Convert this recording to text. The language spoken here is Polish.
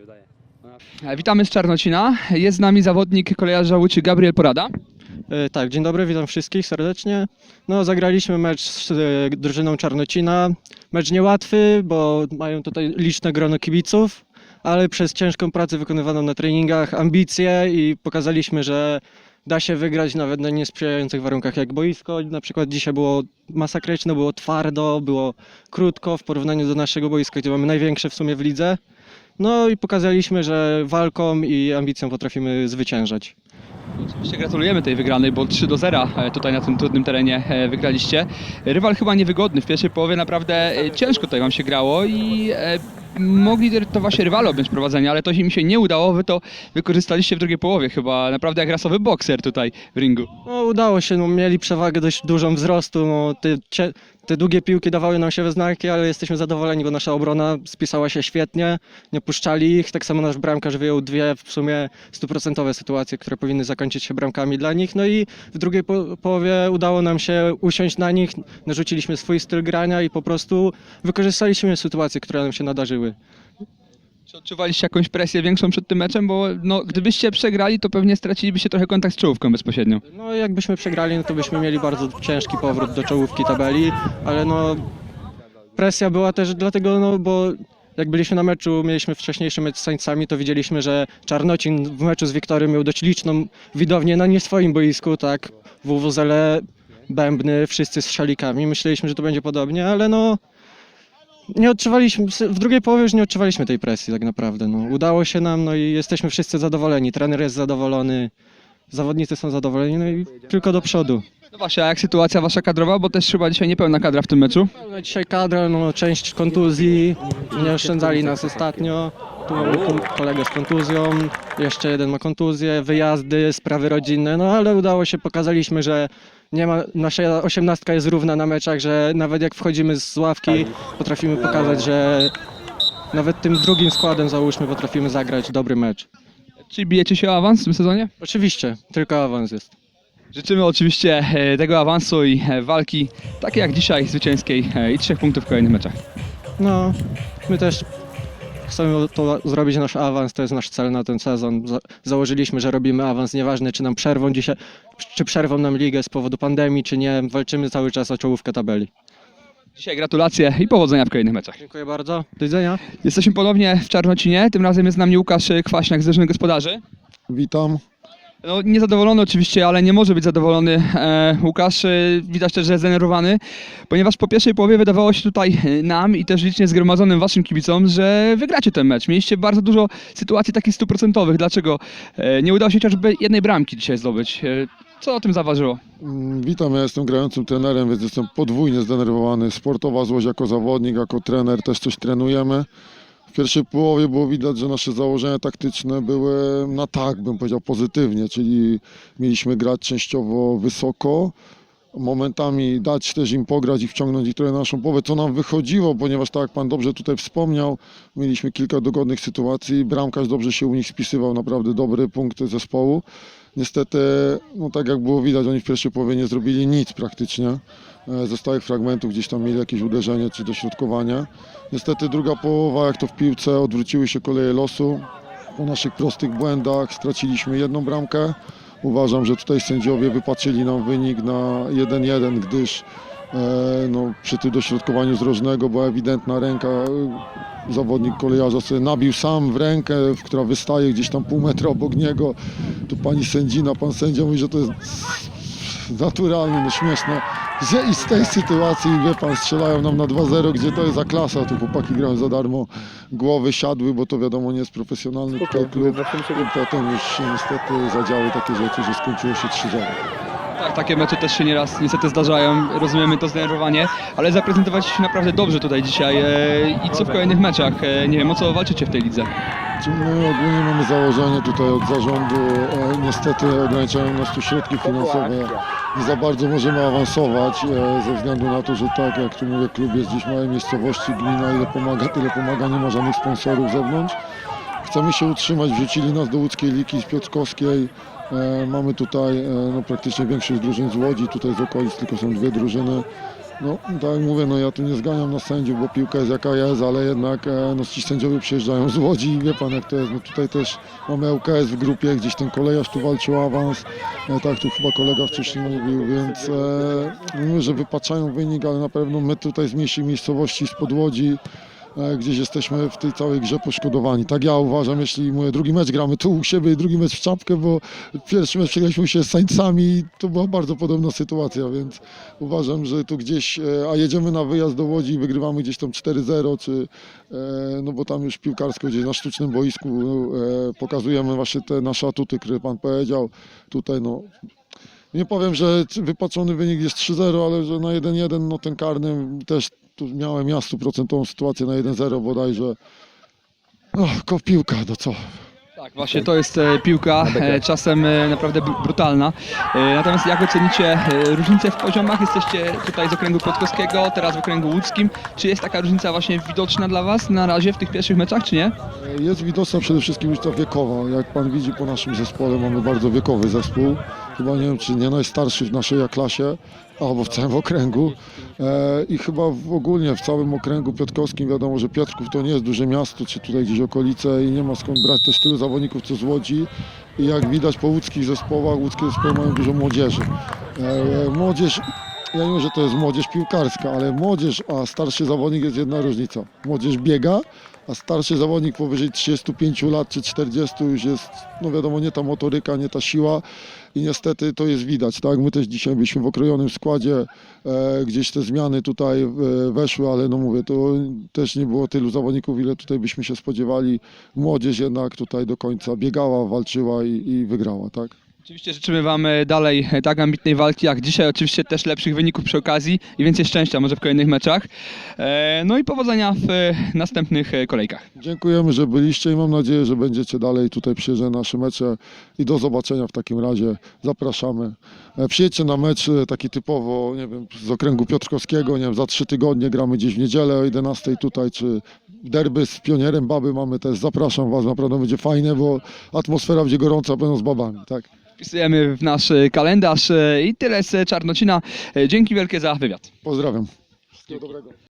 się wydaje. E, Witamy z Czarnocina. Jest z nami zawodnik kolejarza Łódź Gabriel Porada. E, Tak, dzień dobry, witam wszystkich serdecznie. No, zagraliśmy mecz z e, drużyną Czarnocina. Mecz niełatwy, bo mają tutaj liczne grono kibiców, ale przez ciężką pracę wykonywaną na treningach, ambicje i pokazaliśmy, że da się wygrać nawet na niesprzyjających warunkach jak boisko. Na przykład dzisiaj było masakryczne, było twardo, było krótko w porównaniu do naszego boiska, gdzie mamy największe w sumie w lidze. No i pokazaliśmy, że walką i ambicją potrafimy zwyciężać. Oczywiście gratulujemy tej wygranej, bo 3 do 0 e, tutaj na tym trudnym terenie e, wygraliście. Rywal chyba niewygodny. W pierwszej połowie naprawdę e, ciężko tutaj wam się grało i mogli to właśnie rywale objąć prowadzenie, ale to im się nie udało. Wy to wykorzystaliście w drugiej połowie chyba naprawdę jak rasowy bokser tutaj w ringu. No, udało się, no, mieli przewagę dość dużą wzrostu. No, te, długie piłki dawały nam się we znaki, ale jesteśmy zadowoleni, bo nasza obrona spisała się świetnie, nie puszczali ich. Tak samo nasz bramkarz wyjął dwie w sumie stuprocentowe sytuacje, które powinny zakończyć się bramkami dla nich. No i w drugiej po połowie udało nam się usiąść na nich, narzuciliśmy swój styl grania i po prostu wykorzystaliśmy sytuacje, które nam się nadarzyły. Czy odczuwaliście jakąś presję większą przed tym meczem? Bo no, gdybyście przegrali, to pewnie stracilibyście trochę kontakt z czołówką bezpośrednio. No jakbyśmy przegrali, no to byśmy mieli bardzo ciężki powrót do czołówki tabeli, ale no presja była też dlatego, no bo jak byliśmy na meczu, mieliśmy wcześniejszy mecz z Sańcami, to widzieliśmy, że Czarnocin w meczu z Wiktorem miał dość liczną widownię na nie swoim boisku, tak, WWZL, Bębny, wszyscy z szalikami. Myśleliśmy, że to będzie podobnie, ale no nie odczuwaliśmy, w drugiej połowie już nie odczuwaliśmy tej presji tak naprawdę. No. Udało się nam, no i jesteśmy wszyscy zadowoleni. Trener jest zadowolony, zawodnicy są zadowoleni, no i tylko do przodu. No właśnie, a jak sytuacja wasza kadrowa? Bo też chyba dzisiaj niepełna kadra w tym meczu. No, dzisiaj kadra, no, część kontuzji, nie oszczędzali nas ostatnio. Tu mamy kom- kolegę z kontuzją, jeszcze jeden ma kontuzję, wyjazdy, sprawy rodzinne, no ale udało się, pokazaliśmy, że nie ma, nasza osiemnastka jest równa na meczach, że nawet jak wchodzimy z ławki, potrafimy pokazać, że nawet tym drugim składem załóżmy potrafimy zagrać dobry mecz. Czy bijecie się o awans w tym sezonie? Oczywiście, tylko awans jest. Życzymy oczywiście e, tego awansu i e, walki, takiej jak dzisiaj, zwycięskiej e, i trzech punktów w kolejnych meczach. No, my też chcemy to zrobić nasz awans, to jest nasz cel na ten sezon. Za założyliśmy, że robimy awans, nieważne czy nam przerwą dzisiaj, czy przerwą nam ligę z powodu pandemii, czy nie, walczymy cały czas o czołówkę tabeli. Dzisiaj gratulacje i powodzenia w kolejnych meczach. Dziękuję bardzo, do widzenia. Jesteśmy ponownie w Czarnocinie, tym razem jest z nami Łukasz Kwaśniak z drużyny gospodarzy. Witam. No, niezadowolony oczywiście, ale nie może być zadowolony e, Łukasz. E, widać też, że jest zdenerwowany, ponieważ po pierwszej połowie wydawało się tutaj e, nam i też licznie zgromadzonym waszym kibicom, że wygracie ten mecz. Mieliście bardzo dużo sytuacji takich stuprocentowych. Dlaczego e, nie udało się chociażby jednej bramki dzisiaj zdobyć? E, co o tym zaważyło? Mm, Witam, ja jestem grającym trenerem, więc jestem podwójnie zdenerwowany. Sportowa złość jako zawodnik, jako trener też coś trenujemy. W pierwszej połowie było widać, że nasze założenia taktyczne były na tak, bym powiedział pozytywnie, czyli mieliśmy grać częściowo wysoko, momentami dać też im pograć i wciągnąć ich trochę na naszą połowę, co nam wychodziło, ponieważ tak jak Pan dobrze tutaj wspomniał, mieliśmy kilka dogodnych sytuacji, bramkarz dobrze się u nich spisywał, naprawdę dobre punkty zespołu. Niestety, no tak jak było widać, oni w pierwszej połowie nie zrobili nic praktycznie. E, Ze stałych fragmentów gdzieś tam mieli jakieś uderzenie czy dośrodkowanie. Niestety druga połowa, jak to w piłce, odwróciły się koleje losu. Po naszych prostych błędach straciliśmy jedną bramkę. Uważam, że tutaj sędziowie wypatrzyli nam wynik na 1-1, gdyż e, no, przy tym dośrodkowaniu z była ewidentna ręka. e, Zawodnik kolejarza sobie nabił sam w rękę, która wystaje gdzieś tam pół metra obok niego. Tu pani sędzina, pan sędzia mówi, że to jest naturalne, no śmieszne. Że i z tej sytuacji, wie pan, strzelają nam na 2-0, gdzie to jest za klasa, tu chłopaki grają za darmo, głowy siadły, bo to wiadomo nie jest profesjonalny klub. I potem już niestety zadziały takie rzeczy, że skończyło się 3-0. Tak, takie mecze też się nieraz niestety zdarzają, rozumiemy to zdenerwowanie, ale zaprezentować się naprawdę dobrze tutaj dzisiaj e, i co w kolejnych meczach. E, nie wiem, o co walczycie w tej lidze. Czy My ogólnie mamy założenie tutaj od zarządu, e, niestety ograniczają nas tu środki finansowe. Nie za bardzo możemy awansować e, ze względu na to, że tak jak tu mówię, klub jest gdzieś w małej miejscowości, gmina ile pomaga, tyle pomaga, nie ma żadnych sponsorów z zewnątrz. Chcemy się utrzymać, wrzucili nas do łódzkiej ligi z Piotrkowskiej. E, mamy tutaj e, no, praktycznie większość drużyn z Łodzi, tutaj z okolic tylko są dwie drużyny. No, tak jak mówię, no ja tu nie zganiam na sędziów, bo piłka jest jaka jest, ale jednak e, no, ci sędziowie przyjeżdżają z Łodzi i wie pan jak to jest. No, tutaj też mamy ŁKS w grupie, gdzieś ten kolejarz tu walczył o awans, tak tu chyba kolega wcześniej mówił, więc e, mówię, że wypaczają wynik, ale na pewno my tutaj z mniejszej miejscowości, z Podłodzi, gdzieś jesteśmy w tej całej grze poszkodowani. Tak ja uważam, jeśli mówię, drugi mecz gramy tu u siebie i drugi mecz w czapkę, bo pierwszy mecz przegraliśmy się z Sańcami i to była bardzo podobna sytuacja, więc uważam, że tu gdzieś, e, a jedziemy na wyjazd do Łodzi i wygrywamy gdzieś tam 4-0, czy, e, no bo tam już piłkarsko gdzieś na sztucznym boisku e, pokazujemy właśnie te nasze atuty, które pan powiedział. Tutaj no, nie powiem, że wypaczony wynik jest 3-0, ale że na 1-1, no ten karny też miałem ja stuprocentową sytuację na 1-0 bodajże. No, ko piłka, no co, Tak, właśnie to jest e, piłka, e, czasem e, naprawdę br- brutalna. Natomiast jak ocenicie różnicę w poziomach? Jesteście tutaj z okręgu piotrkowskiego, teraz w okręgu łódzkim. Czy jest taka różnica właśnie widoczna dla Was na razie w tych pierwszych meczach, czy nie? Jest widoczna przede wszystkim różnica wiekowa. Jak pan widzi po naszym zespole, mamy bardzo wiekowy zespół. Chyba nie wiem, czy nie najstarszy w naszej klasie, albo w całym okręgu. E, I chyba w ogólnie w całym okręgu piotrkowskim wiadomo, że Piotrków to nie jest duże miasto, czy tutaj gdzieś okolice i nie ma skąd brać też tylu zawodników, co z Łodzi. I jak widać po łódzkich zespołach, łódzkie zespoły mają dużo młodzieży. E, młodzież ja nie wiem, że to jest młodzież piłkarska, ale młodzież, a starszy zawodnik jest jedna różnica. Młodzież biega, a starszy zawodnik powyżej 35 lat czy 40 już jest, no wiadomo, nie ta motoryka, nie ta siła i niestety to jest widać, tak? My też dzisiaj byliśmy w okrojonym składzie, e, gdzieś te zmiany tutaj e, weszły, ale no mówię, to też nie było tylu zawodników, ile tutaj byśmy się spodziewali. Młodzież jednak tutaj do końca biegała, walczyła i, i wygrała, tak? Oczywiście życzymy Wam e, dalej e, tak ambitnej walki jak dzisiaj, oczywiście też lepszych wyników przy okazji i więcej szczęścia może w kolejnych meczach. E, No i powodzenia w następnych kolejkach. Dziękujemy, że byliście i mam nadzieję, że będziecie dalej tutaj przyjeżdżać na nasze mecze i do zobaczenia w takim razie. Zapraszamy. Przyjedźcie na mecz taki typowo, nie wiem, z okręgu Piotrkowskiego, nie wiem, za trzy tygodnie gramy gdzieś w niedzielę o 11 tutaj, czy derby z Pionierem Baby mamy też. Zapraszam Was, naprawdę będzie fajnie, bo atmosfera będzie gorąca, będą z babami, tak? Wpisujemy w nasz e, kalendarz e, i tyle z Czarnocina. E, Dzięki wielkie za wywiad. Pozdrawiam. Wszystkiego dobrego.